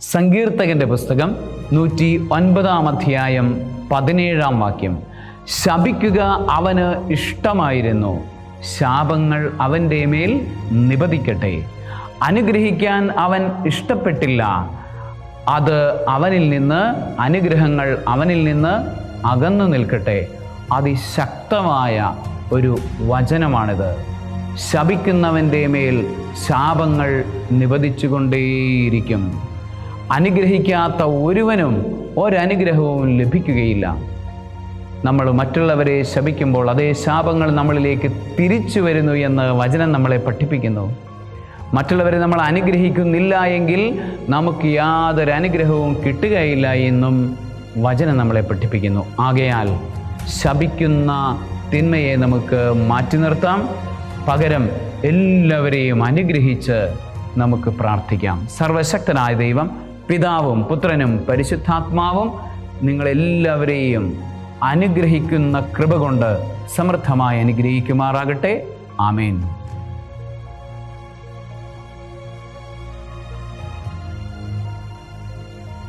സങ്കീർത്തകന്റെ പുസ്തകം നൂറ്റി ഒൻപതാം അധ്യായം പതിനേഴാം വാക്യം. ശപിക്കുക അവന് ഇഷ്ടമായിരുന്നു. ശാപങ്ങൾ അവന്റെ മേൽ നിപതിക്കട്ടെ. അനുഗ്രഹിക്കാൻ അവൻ ഇഷ്ടപ്പെട്ടില്ല. അത് അവനിൽ നിന്ന് അനുഗ്രഹങ്ങൾ അവനിൽ നിന്ന് അകന്നു നിൽക്കട്ടെ. അതിശക്തമായ ഒരു വചനമാണിത്. ശപിക്കുന്നവന്റെ മേൽ ശാപങ്ങൾ നിവദിച്ചുകൊണ്ടേയിരിക്കും അനുഗ്രഹിക്കാത്ത ഒരുവനും ഒരനുഗ്രഹവും ലഭിക്കുകയില്ല. നമ്മൾ മറ്റുള്ളവരെ ശപിക്കുമ്പോൾ അതേ ശാപങ്ങൾ നമ്മളിലേക്ക് തിരിച്ചു വരുന്നു എന്ന് വചനം നമ്മളെ പഠിപ്പിക്കുന്നു. മറ്റുള്ളവരെ നമ്മൾ അനുഗ്രഹിക്കുന്നില്ല എങ്കിൽ നമുക്ക് യാതൊരു അനുഗ്രഹവും കിട്ടുകയില്ല എന്നും വചനം നമ്മളെ പഠിപ്പിക്കുന്നു. ആകയാൽ ശപിക്കുന്ന തിന്മയെ നമുക്ക് മാറ്റി നിർത്താം. പകരം എല്ലാവരെയും അനുഗ്രഹിച്ച് നമുക്ക് പ്രാർത്ഥിക്കാം. സർവശക്തനായ ദൈവം പിതാവും പുത്രനും പരിശുദ്ധാത്മാവും നിങ്ങളെല്ലാവരെയും അനുഗ്രഹിക്കുന്ന കൃപ കൊണ്ട് സമൃദ്ധമായി അനുഗ്രഹിക്കുമാറാകട്ടെ. ആമേൻ.